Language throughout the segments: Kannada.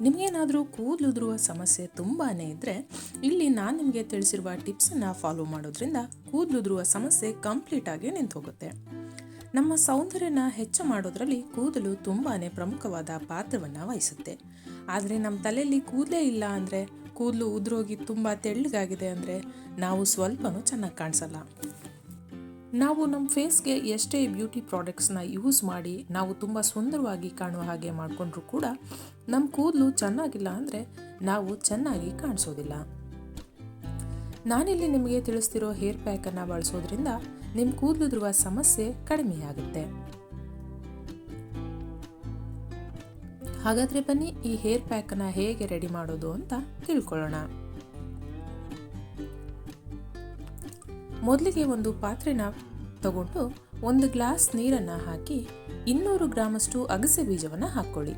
ನಿಮಗೇನಾದರೂ ಕೂದಲುದುರುವ ಸಮಸ್ಯೆ ತುಂಬಾ ಇದ್ದರೆ ಇಲ್ಲಿ ನಾನು ನಿಮಗೆ ತಿಳಿಸಿರುವ ಟಿಪ್ಸನ್ನು ಫಾಲೋ ಮಾಡೋದ್ರಿಂದ ಕೂದಲು ಕೂದಲುದುರುವ ಸಮಸ್ಯೆ ಕಂಪ್ಲೀಟಾಗಿ ನಿಂತು ಹೋಗುತ್ತೆ ನಮ್ಮ ಸೌಂದರ್ಯನ ಹೆಚ್ಚು ಮಾಡೋದರಲ್ಲಿ ಕೂದಲು ತುಂಬಾ ಪ್ರಮುಖವಾದ ಪಾತ್ರವನ್ನು ವಹಿಸುತ್ತೆ. ಆದರೆ ನಮ್ಮ ತಲೆಯಲ್ಲಿ ಕೂದಲೇ ಇಲ್ಲ ಅಂದರೆ, ಕೂದಲು ಉದುರೋಗಿ ತುಂಬ ತೆಳ್ಳಗಾಗಿದೆ ಅಂದರೆ ನಾವು ಸ್ವಲ್ಪನೂ ಚೆನ್ನಾಗಿ ಕಾಣಿಸಲ್ಲ. ನಾವು ನಮ್ಮ ಫೇಸ್ಗೆ ಎಷ್ಟೇ ಬ್ಯೂಟಿ ಪ್ರಾಡಕ್ಟ್ಸ್ನ ಯೂಸ್ ಮಾಡಿ ನಾವು ತುಂಬ ಸುಂದರವಾಗಿ ಕಾಣುವ ಹಾಗೆ ಮಾಡಿಕೊಂಡ್ರೂ ಕೂಡ ನಮ್ಮ ಕೂದಲು ಚೆನ್ನಾಗಿಲ್ಲ ಅಂದರೆ ನಾವು ಚೆನ್ನಾಗಿ ಕಾಣಿಸೋದಿಲ್ಲ. ನಾನಿಲ್ಲಿ ನಿಮಗೆ ತಿಳಿಸ್ತಿರೋ ಹೇರ್ ಪ್ಯಾಕನ್ನು ಬಳಸೋದ್ರಿಂದ ನಿಮ್ಮ ಕೂದಲುದ್ರುವ ಸಮಸ್ಯೆ ಕಡಿಮೆಯಾಗುತ್ತೆ. ಹಾಗಾದರೆ ಬನ್ನಿ ಈ ಹೇರ್ ಪ್ಯಾಕನ್ನು ಹೇಗೆ ರೆಡಿ ಮಾಡೋದು ಅಂತ ತಿಳ್ಕೊಳ್ಳೋಣ. ಮೊದಲಿಗೆ ಒಂದು ಪಾತ್ರೆನ ತಗೊಂಡು ಒಂದು ಗ್ಲಾಸ್ ನೀರನ್ನು ಹಾಕಿ ಇನ್ನೂರು ಗ್ರಾಮಷ್ಟು ಅಗಸೆ ಬೀಜವನ್ನು ಹಾಕ್ಕೊಳ್ಳಿ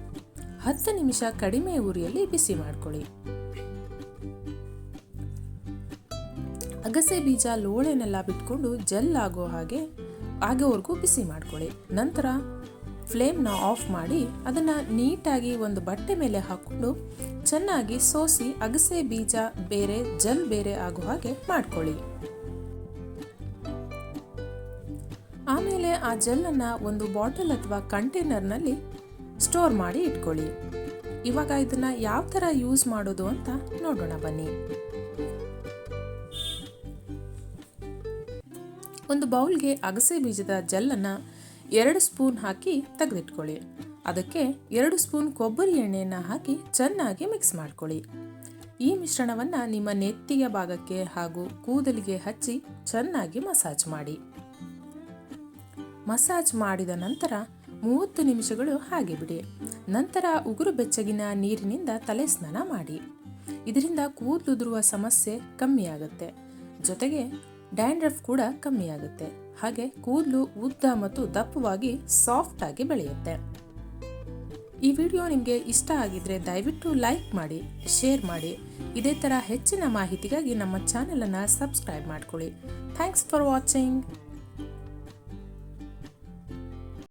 ಹತ್ತು ನಿಮಿಷ ಕಡಿಮೆ ಉರಿಯಲ್ಲಿ ಬಿಸಿ ಮಾಡ್ಕೊಳ್ಳಿ. ಅಗಸೆ ಬೀಜ ಲೋಳೆನೆಲ್ಲ ಬಿಟ್ಕೊಂಡು ಜೆಲ್ ಆಗೋ ಹಾಗೆ, ಆಗೋವರೆಗೂ ಬಿಸಿ ಮಾಡ್ಕೊಳ್ಳಿ. ನಂತರ ಫ್ಲೇಮ್ನ ಆಫ್ ಮಾಡಿ ಅದನ್ನು ನೀಟಾಗಿ ಒಂದು ಬಟ್ಟೆ ಮೇಲೆ ಹಾಕ್ಕೊಂಡು ಚೆನ್ನಾಗಿ ಸೋಸಿ ಅಗಸೆ ಬೀಜ ಬೇರೆ, ಜೆಲ್ ಬೇರೆ ಆಗೋ ಹಾಗೆ ಮಾಡ್ಕೊಳ್ಳಿ. ಆಮೇಲೆ ಆ ಜೆಲ್ಲನ್ನು ಒಂದು ಬಾಟಲ್ ಅಥವಾ ಕಂಟೈನರ್ನಲ್ಲಿ ಸ್ಟೋರ್ ಮಾಡಿ ಇಟ್ಕೊಳ್ಳಿ. ಇವಾಗ ಇದನ್ನು ಯಾವ ಥರ ಯೂಸ್ ಮಾಡೋದು ಅಂತ ನೋಡೋಣ ಬನ್ನಿ. ಒಂದು ಬೌಲ್ಗೆ ಅಗಸೆ ಬೀಜದ ಜೆಲ್ಲನ್ನು ಎರಡು ಸ್ಪೂನ್ ಹಾಕಿ ತೆಗೆದಿಟ್ಕೊಳ್ಳಿ. ಅದಕ್ಕೆ ಎರಡು ಸ್ಪೂನ್ ಕೊಬ್ಬರಿ ಎಣ್ಣೆಯನ್ನು ಹಾಕಿ ಚೆನ್ನಾಗಿ ಮಿಕ್ಸ್ ಮಾಡ್ಕೊಳ್ಳಿ. ಈ ಮಿಶ್ರಣವನ್ನು ನಿಮ್ಮ ನೆತ್ತಿಯ ಭಾಗಕ್ಕೆ ಹಾಗೂ ಕೂದಲಿಗೆ ಹಚ್ಚಿ ಚೆನ್ನಾಗಿ ಮಸಾಜ್ ಮಾಡಿ. ಮಸಾಜ್ ಮಾಡಿದ ನಂತರ ಮೂವತ್ತು ನಿಮಿಷಗಳು ಹಾಗೆ ಬಿಡಿ. ನಂತರ ಉಗುರು ಬೆಚ್ಚಗಿನ ನೀರಿನಿಂದ ತಲೆ ಸ್ನಾನ ಮಾಡಿ. ಇದರಿಂದ ಕೂದಲುದುರುವ ಸಮಸ್ಯೆ ಕಮ್ಮಿಯಾಗುತ್ತೆ. ಜೊತೆಗೆ ಡ್ಯಾಂಡ್ರಫ್ ಕೂಡ ಕಮ್ಮಿಯಾಗುತ್ತೆ. ಹಾಗೆ ಕೂದಲು ಉದ್ದ ಮತ್ತು ದಪ್ಪವಾಗಿ ಸಾಫ್ಟ್ ಆಗಿ ಬೆಳೆಯುತ್ತೆ. ಈ ವಿಡಿಯೋ ನಿಮಗೆ ಇಷ್ಟ ಆಗಿದ್ರೆ ದಯವಿಟ್ಟು ಲೈಕ್ ಮಾಡಿ, ಶೇರ್ ಮಾಡಿ. ಇದೇ ಥರ ಹೆಚ್ಚಿನ ಮಾಹಿತಿಗಾಗಿ ನಮ್ಮ ಚಾನಲನ್ನು ಸಬ್ಸ್ಕ್ರೈಬ್ ಮಾಡ್ಕೊಳ್ಳಿ. Thanks for watching.